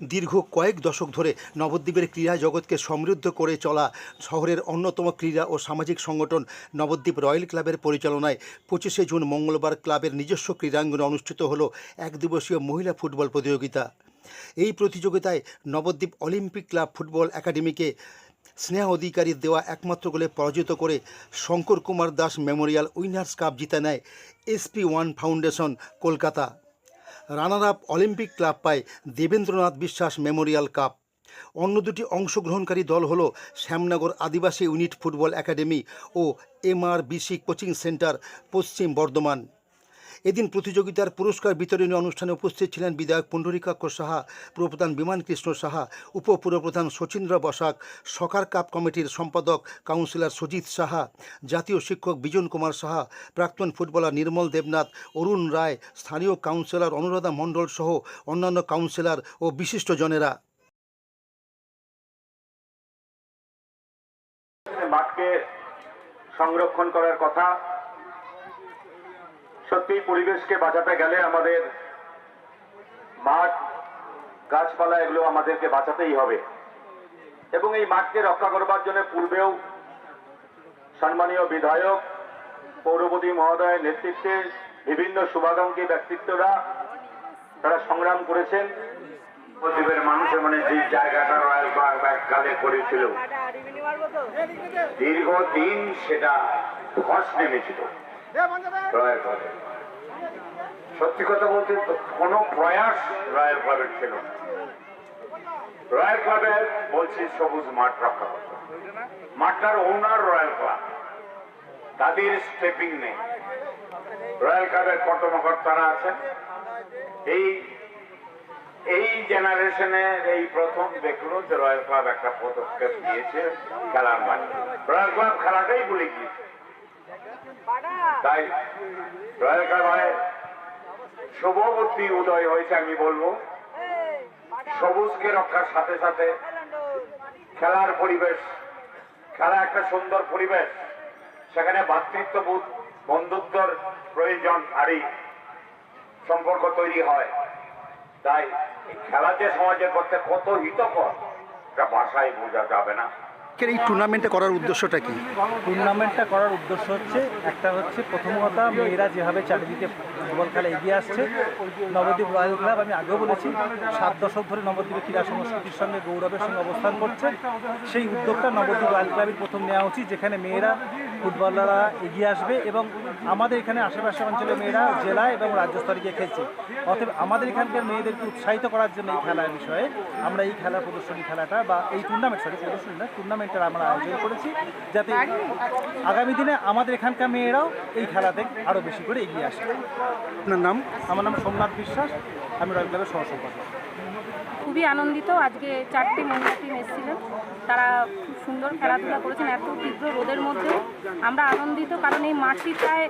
দীর্ঘ কয়েক দশক ধরে নবদ্বীপের ক্রীড়া জগৎকে সমৃদ্ধ করে চলা শহরের অন্যতম ক্রীড়া ও সামাজিক সংগঠন নবদ্বীপ রয়্যাল ক্লাবের পরিচালনায় পঁচিশে জুন মঙ্গলবার ক্লাবের নিজস্ব ক্রীড়াঙ্গনে অনুষ্ঠিত হলো এক দিবসীয় মহিলা ফুটবল প্রতিযোগিতা। এই প্রতিযোগিতায় নবদ্বীপ অলিম্পিক ক্লাব ফুটবল একাডেমিকে স্নেহ অধিকারীর দেওয়া একমাত্র গোলে পরাজিত করে Shankar Kumar Das memorial winners cup জিতে নেয় SP one foundation Kolkata. Runner up Olympic club পায় দেবেন্দ্রনাথ বিশ্বাস মেমোরিয়াল কাপ। অন্য দুটি অংশগ্রহণকারী দল হল Shyamnagar Adivasi unit football academy ও MRBC coaching centre, Paschim Bardhaman. এদিন প্রতিযোগিতার পুরস্কার বিতরণী অনুষ্ঠানে উপস্থিত ছিলেন বিধায়ক পুণ্ডরিকাক্ষ সাহা, পুরপ্রধান বিমান কৃষ্ণ সাহা, উপপুরপ্রধান শচীন্দ্র বসাক, সকার কাপ কমিটির সম্পাদক কাউন্সিলর সুজিত সাহা, জাতীয় শিক্ষক বিজন কুমার সাহা, প্রাক্তন ফুটবলার নির্মল দেবনাথ, অরুণ রায়, স্থানীয় কাউন্সিলর অনুরাধা মণ্ডল সহ অন্যান্য কাউন্সিলর ও বিশিষ্টজনেরা। মাঠকে সংরক্ষণ করার কথা সত্যি পরিবেশকে বাঁচাতে গেলে আমাদের মাঠ গাছপালা এগুলো আমাদেরকে বাঁচাতেই হবে। এবং এই মাঠকে রক্ষা করবার জন্য পূর্বেও সম্মানীয় বিধায়ক পৌরপতি মহোদয়ের নেতৃত্বে বিভিন্ন শুভাকাঙ্ক্ষী ব্যক্তিত্বরা তারা সংগ্রাম করেছেন। দ্বীপের মানুষের মানে যে জায়গাটা রয়্যাল ক্লাব এককালে করেছিল। দীর্ঘদিন সেটা ধস নেমেছিল। ক্লাবে সত্যি কথা বলতে, কোনো প্রয়াস রয়্যাল ক্লাবের ছিল। রয়্যাল ক্লাবে বলছি সবুজ মাঠ রক্ষা করতে। মাঠটার ওনার রয়্যাল ক্লাব তাদের স্টেপিং নেই। রয়্যাল ক্লাবের কর্তব্যকর্তারা আছেন। এই এই জেনারেশনের এই প্রথম দেখল যে রয়্যাল ক্লাব একটা পদক্ষেপ নিয়েছে খেলার মাঠে। রয়্যাল ক্লাব খেলাটাই ভুলে গিয়েছে। তাই রয়্যাল ক্লাবে শুভবর্তী উদয় হয়েছে আমি বলব। সবুজকে রক্ষার সাথে সাথে খেলার পরিবেশ, খেলা একটা সুন্দর পরিবেশ। সেখানে ভাতৃত্ববোধ, বন্ধুত্বর প্রয়োজন ভারী সম্পর্ক তৈরি হয়। তাই এই খেলা যে সমাজের পক্ষে কত হিতকর, এটা ভাষায় বোঝা যাবে না। এই টুর্নামেন্টে করার উদ্দেশ্যটা কি? টুর্নামেন্টটা করার উদ্দেশ্য হচ্ছে, একটা হচ্ছে প্রথম কথা মেয়েরা যেভাবে চারিদিকে ফুটবল খেলা এগিয়ে আসছে। নবদ্বীপ রয়্যাল ক্লাব, আমি আগেও বলেছি, সাত দশক ধরে নবদ্বীপের ক্রীড়া সংস্কৃতির সঙ্গে গৌরবের সঙ্গে অবস্থান করছে। সেই উদ্যোগটা নবদ্বীপ রয়্যাল ক্লাবের প্রথম নেওয়া উচিত, যেখানে মেয়েরা ফুটবলাররা এগিয়ে আসবে এবং আমাদের এখানে আশেপাশে অঞ্চলের মেয়েরা জেলা এবং রাজ্য স্তরে গিয়ে খেলছে। অতএব আমাদের এখানকার মেয়েদেরকে উৎসাহিত করার জন্য এই খেলার বিষয়ে আমরা এই খেলা প্রদর্শনী খেলাটা বা এই টুর্নামেন্ট সরি প্রদর্শনী না টুর্নামেন্টের আমরা আয়োজন করেছি যাতে আগামী দিনে আমাদের এখানকার মেয়েরাও এই খেলাতে আরও বেশি করে এগিয়ে আসে। আপনার নাম? আমার নাম সোমনাথ বিশ্বাস আমি রয়্যাল ক্লাবের সহসম্পাদক। খুবই আনন্দিত। আজকে চারটি মহিলা টিম এসেছিলেন। তারা খুব সুন্দর খেলাধুলা করেছেন, এত তীব্র রোদের মধ্যেও। আমরা আনন্দিত কারণ এই মাঠটি প্রায়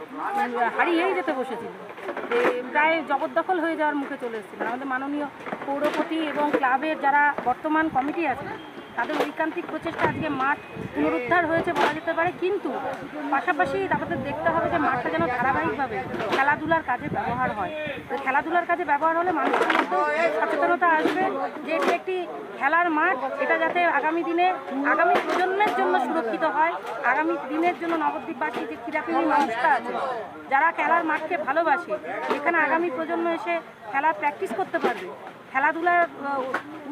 হারিয়েই যেতে বসেছিল। যে প্রায় জবরদখল হয়ে যাওয়ার মুখে চলে এসেছিলেন। আমাদের মাননীয় পৌরপতি এবং ক্লাবের যারা বর্তমান কমিটি আছে তাদের ঐকান্তিক প্রচেষ্টা আজকে মাঠ পুনরুদ্ধার হয়েছে বলা যেতে পারে। কিন্তু পাশাপাশি তাদের দেখতে হবে যে মাঠটা যেন ধারাবাহিকভাবে খেলাধুলার কাজে ব্যবহার হয়। খেলাধুলার কাজে ব্যবহার হলে মানুষের মধ্যে সচেতনতা আসবে। যে এটি একটি খেলার মাঠ, এটা যাতে আগামী দিনে, আগামী প্রজন্মের জন্য সুরক্ষিত হয়। আগামী দিনের জন্য নবদ্বীপবাসী যে ক্রীড়াপ্রেমী মানুষটা আছে, যারা খেলার মাঠকে ভালোবাসে, এখানে আগামী প্রজন্ম এসে খেলা প্র্যাকটিস করতে পারবে। খেলাধুলার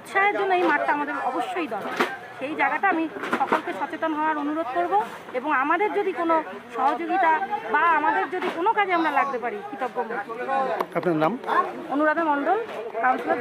উৎসাহের জন্য এই মাঠটা আমাদের অবশ্যই দরকার। সেই জায়গাটা আমি সকলকে সচেতন হওয়ার অনুরোধ করব এবং আমাদের যদি কোনো সহযোগিতা বা আমাদের যদি কোনো কাজে আমরা লাগতে পারি কৃতজ্ঞ। আপনার নাম? অনুরাধা মণ্ডল কাউন্সিলর